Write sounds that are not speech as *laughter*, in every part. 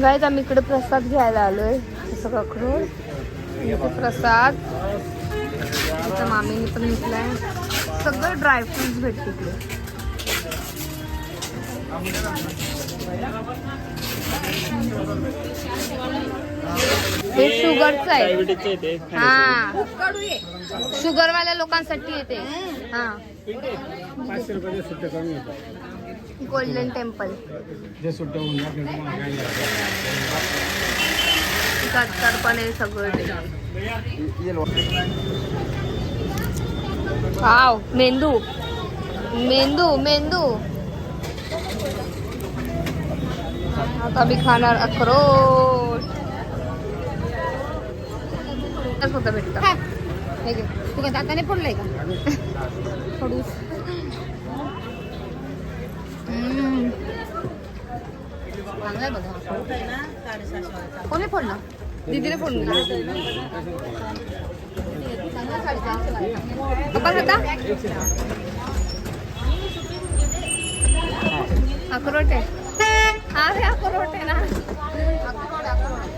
Guys आम्ही इकडे प्रसाद घ्यायला आलोय. असं पकडून. प्रसाद. इथं मामीने पण घेतलाय. सगळं ड्रायफ्रुट्स भेटते इकडे. हे शुगरचं आहे. डायबिटीजचे हा शुगरवाल्या लोकांसाठी येते हा. Golden temple. जे सुट्टे पण आहे सगळं वाव मेंदू. मेंदू मेंदू. आता मी खाणार अक्रोट स्वतः भेटत हे. तू काय दाताने फोडलंय का? *laughs* हम्म. चांगलं बघा कोणी फोडलं? दीदीने फोडलं पप्पा खाता अक्रोट. आहे अरे अक्रोट आहे ना. अक्रोट अक्रोट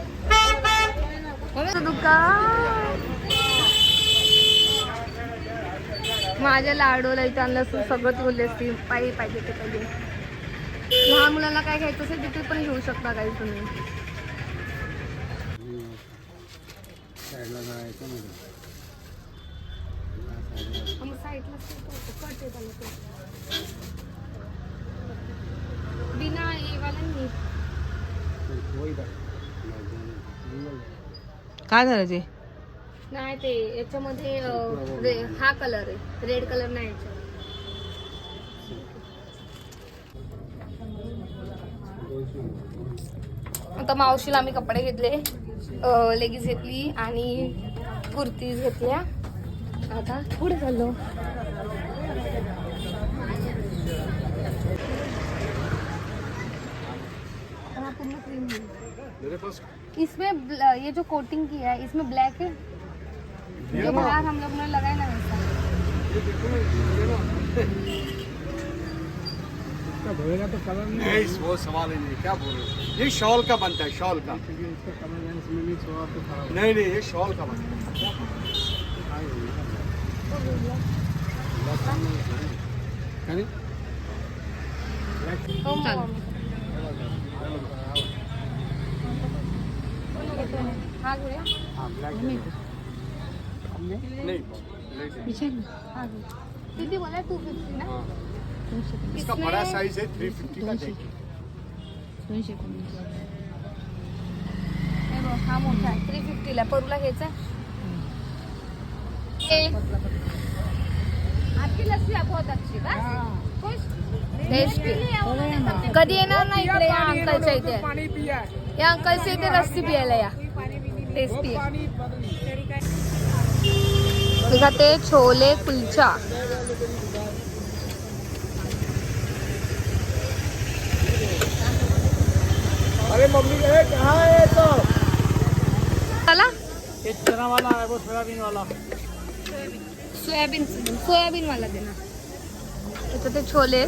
दुकान माझ्या लाडूला इथे आणलं असतं सगळंच बोलले असते पाहिजे पाहिजे ते पाहिजे. लहान मुलांना काय घ्यायचं असेल तिथे पण घेऊ शकता काही तुम्ही. बिना काय झालं ते? नाही ते याच्यामध्ये हा कलर आहे. रेड कलर नाही याच्यात. आता मावशीला आम्ही कपडे घेतले लेगीज घेतली आणि कुर्तीज घेतल्या आता पुढे चाललो. इसमें ब्ल- ये जो कोटिंग किया है इसमें ब्लैक है? जो बाहर हम लोग ने लगाया ना वैसा। इसका धोएगा तो कलर नहीं नहीं वो सवाल ही नहीं क्या बोल? रहे हो ये शॉल का बनता है शॉल का। क्योंकि इसका कलर यानी इसमें मिक्स होगा तो खराब नहीं नहीं ये शॉल का बनता है। हो. हा हाँ नहीं नहीं। हा घे किती बोला टू फिफ्टी ना। इसका बड़ा साइज है थ्री फिफ्टी का देखिए। हे बघ, मोठा आहे. थ्री फिफ्टीला परूला घ्यायचा? ए. आपकी लस्सी आहे बहुत अच्छी बस. खुश? टेस्टी कधी येणार ना इकडे या अंकलच्या इथे या अंकलच्या इथे लस्सी पियायला या. टेस्टी खाते छोले कुलचा. अरे मम्मी ए, कहाँ है तो चला ये चना वाला है वो सोयाबीन वाला। सोयाबीन सोयाबीन वाला दे ना त्याचं ते छोले.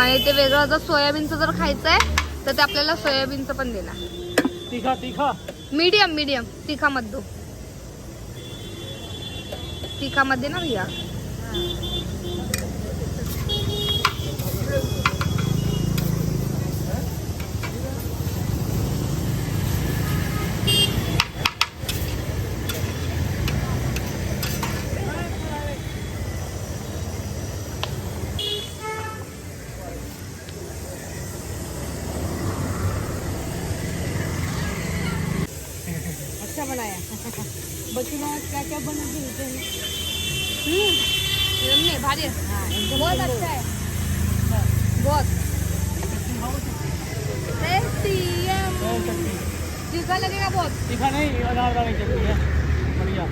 आणि ते वेगळं जर सोयाबीनचं जर खायचं आहे तर ते आपल्याला सोयाबीनचं पण देणार. तीखा तीखा. Medium medium. तिखामध्ये तिखामध्ये ना भैया? बच्चों क्या क्या बना दिया हम्म, यम्मी, भारी। है बहुत अच्छा है। बहुत। तीखा लगेगा बहुत। तीखा नहीं अनार बढ़िया।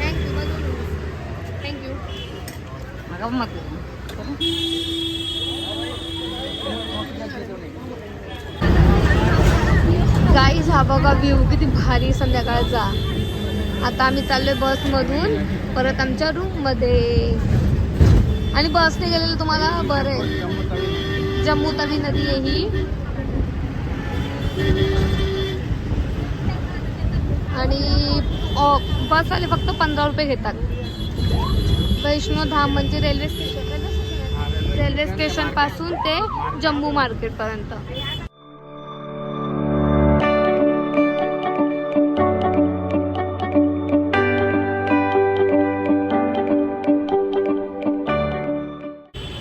थँक यू थँक यू नका मत गाईज हा। बघा व्ह्यू किती भारी संध्याकाळचा आता आम्ही चाललोय बसमधून परत आमच्या रूममध्ये आणि बसने गेलेलं तुम्हाला बरं आहे. जम्मू तवी नदी आहे ही. आणि बसवाले फक्त पंधरा रुपये घेतात. वैष्णोधाम म्हणजे रेल्वे स्टेशन रेल्वे स्टेशनपासून ते जम्मू मार्केटपर्यंत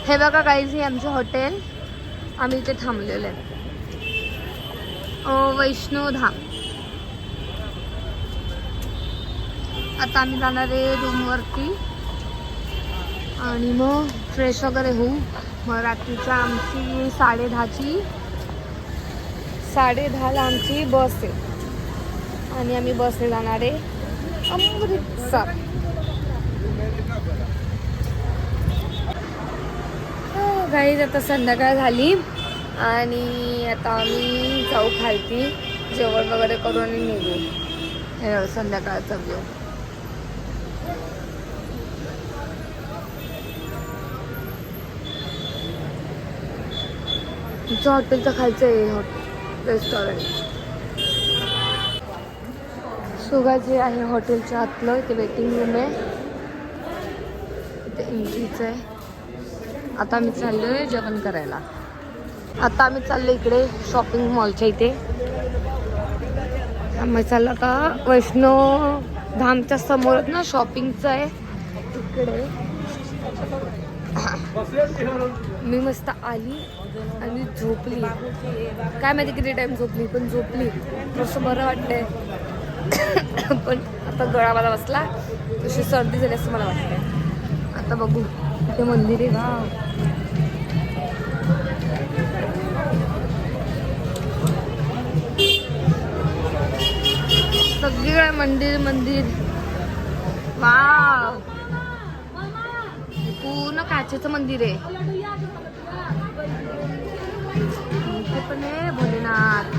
हे बघा काहीच हे आमचं हॉटेल आम्ही इथे थांबलेलं आहे. अ, धाम आता आम्ही जाणार आहे रूमवरती आणि मग फ्रेश वगैरे होऊ. मग रात्रीचा आमची साडे दहाची साडे दहाला आमची बस आहे. आणि आम्ही बसने जाणार आहे अमृतसर. गाईज आता संध्याकाळ झाली आणि आता आम्ही जाऊ खालती. जेवण वगैरे करून आणि निघू. हे संध्याकाळचा व्यू आमचं हॉटेलचं खालचं आहे हॉटेल रेस्टॉरंट सुगा जे आहे हॉटेलच्या आतलं ते वेटिंग रूम आहे. इथे एंट्रीच आहे. आता आम्ही चाललो आहे जेवण करायला. आता आम्ही चाललो इकडे शॉपिंग मॉलच्या इथे. आम्ही चाललो आता वैष्णो धामच्या समोरच ना शॉपिंगचं आहे. इकडे. मी मस्त आली आणि झोपली. काय माहिती किती टाइम झोपली पण झोपली. तसं बरं वाटतंय पण आता गळा मला बसला. तशी सर्दी झाली असं मला वाटतंय आता बघू. इथे मंदिर आहे. वा सगळीकडे मंदिर मंदिर. वा पूर्ण काचेचं मंदिर आहे. पण आहे भोलेनाथ.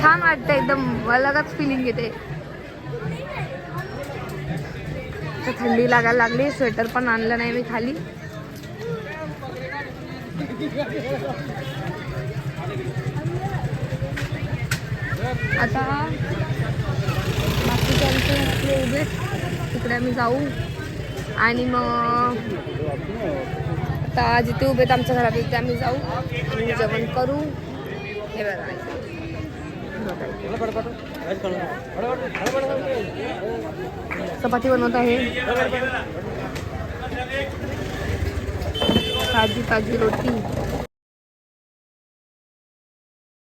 छान वाटतं एकदम अलगच फिलिंग येते. थंडी लागायला लागली स्वेटर पण आणलं नाही मी खाली. आता बाकीच्यांचे आपले उभे तिकडे आम्ही जाऊ. आणि मग आता जिथे उभे आहेत आमच्या घरात तिथे आम्ही जाऊ. आणि जेवण करू. हे बघा. चपाती बनवत आहे. ताजी ताजी रोटी.